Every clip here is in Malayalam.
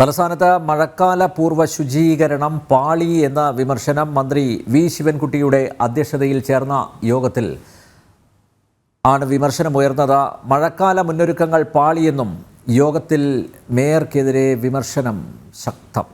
തലസ്ഥാനത്ത് മഴക്കാല പൂർവ ശുചീകരണം പാളി എന്ന വിമർശനം മന്ത്രി വി. ശിവൻകുട്ടിയുടെ അധ്യക്ഷതയിൽ ചേർന്ന യോഗത്തിൽ ആണ് വിമർശനമുയർന്നത് മഴക്കാല മുന്നൊരുക്കങ്ങൾ പാളിയെന്നും യോഗത്തിൽ മേയർക്കെതിരെ വിമർശനം ശക്തം.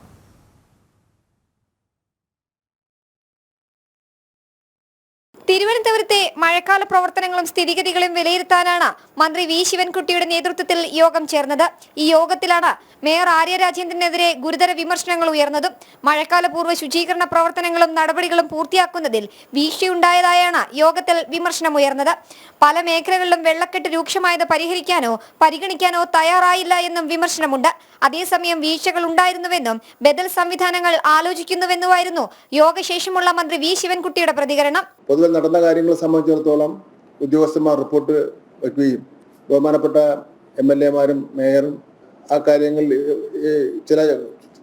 തിരുവനന്തപുരത്തെ മഴക്കാല പ്രവർത്തനങ്ങളും സ്ഥിതിഗതികളും വിലയിരുത്താനാണ് മന്ത്രി വി ശിവൻകുട്ടിയുടെ നേതൃത്വത്തിൽ യോഗം ചേർന്നത്. ഈ യോഗത്തിലാണ് മേയർ ആര്യ രാജേന്ദ്രനെതിരെ ഗുരുതര വിമർശനങ്ങൾ ഉയർന്നതും മഴക്കാല പൂർവ ശുചീകരണ പ്രവർത്തനങ്ങളും നടപടികളും പൂർത്തിയാക്കുന്നതിൽ വീഴ്ചയുണ്ടായതായാണ് യോഗത്തിൽ വിമർശനമുയർന്നത് പല മേഖലകളിലും വെള്ളക്കെട്ട് രൂക്ഷമായത് പരിഹരിക്കാനോ പരിഗണിക്കാനോ തയ്യാറായില്ല എന്നും വിമർശനമുണ്ട്. അതേസമയം വീഴ്ചകൾ ഉണ്ടായിരുന്നുവെന്നും ബദൽ സംവിധാനങ്ങൾ ആലോചിക്കുന്നുവെന്നുമായിരുന്നു യോഗശേഷമുള്ള മന്ത്രി വി ശിവൻകുട്ടിയുടെ പ്രതികരണം. പൊതുവെ നടന്ന കാര്യങ്ങളെ സംബന്ധിച്ചിടത്തോളം ഉദ്യോഗസ്ഥന്മാർ റിപ്പോർട്ട് വയ്ക്കുകയും ബഹുമാനപ്പെട്ട എം എൽ എമാരും മേയറും ആ കാര്യങ്ങളിൽ ചില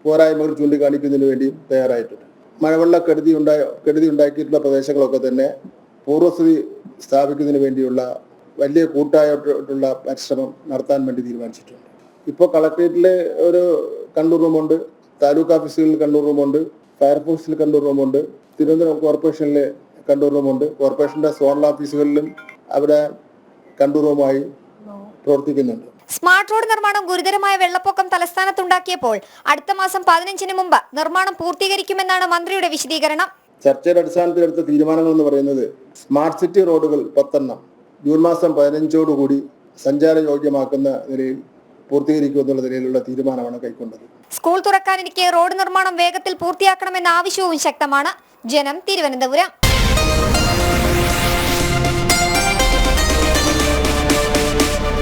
പോരായ്മകൾ ചൂണ്ടിക്കാണിക്കുന്നതിന് വേണ്ടിയും തയ്യാറായിട്ടുണ്ട്. മഴവെള്ള കെടുതി ഉണ്ടായ കെടുതി ഉണ്ടാക്കിയിട്ടുള്ള പ്രദേശങ്ങളൊക്കെ തന്നെ പൂർവസ്ഥിതി സ്ഥാപിക്കുന്നതിന് വേണ്ടിയുള്ള വലിയ കൂട്ടായിട്ടുള്ള പരിശ്രമം നടത്താൻ വേണ്ടി തീരുമാനിച്ചിട്ടുണ്ട്. ഇപ്പോൾ കളക്ട്രേറ്റിൽ ഒരു കണ്ണൂർ റൂമുണ്ട് താലൂക്ക് ഓഫീസുകളിൽ കണ്ണൂർ റൂമുണ്ട് ഫയർഫോഴ്സിൽ കണ്ണൂർ റൂമുണ്ട് തിരുവനന്തപുരം കോർപ്പറേഷനിൽ കണ്ണൂർ റൂമുണ്ട് കോർപ്പറേഷന്റെ സോണൽ ഓഫീസുകളിലും അവിടെ കണ്ടൂർ റൂമായി പ്രവർത്തിക്കുന്നുണ്ട്. സ്മാർട്ട് റോഡ് നിർമ്മാണം ഗുരുതരമായ വെള്ളപ്പൊക്കം തലസ്ഥാനത്തുണ്ടാക്കിയപ്പോൾ അടുത്ത മാസം പതിനഞ്ചിന് മുമ്പ് നിർമ്മാണം പൂർത്തീകരിക്കുമെന്നാണ് മന്ത്രിയുടെ വിശദീകരണം. ചർച്ചയുടെ അടിസ്ഥാനത്തിൽ എടുത്ത തീരുമാനങ്ങൾ എന്ന് പറയുന്നത് സ്മാർട്ട് സിറ്റി റോഡുകൾ പത്തെണ്ണം ജൂൺ മാസം പതിനഞ്ചോടുകൂടി സഞ്ചാരയോഗ്യമാക്കുന്ന നിലയിൽ പൂർത്തീകരിക്കുമെന്നുള്ള നിലയിലുള്ള തീരുമാനമാണ് കൈക്കൊണ്ടത്. സ്കൂൾ തുറക്കാനിരിക്കെ റോഡ് നിർമ്മാണം വേഗത്തിൽ പൂർത്തിയാക്കണമെന്ന ആവശ്യവും ശക്തമാണ്. ജനം തിരുവനന്തപുരം.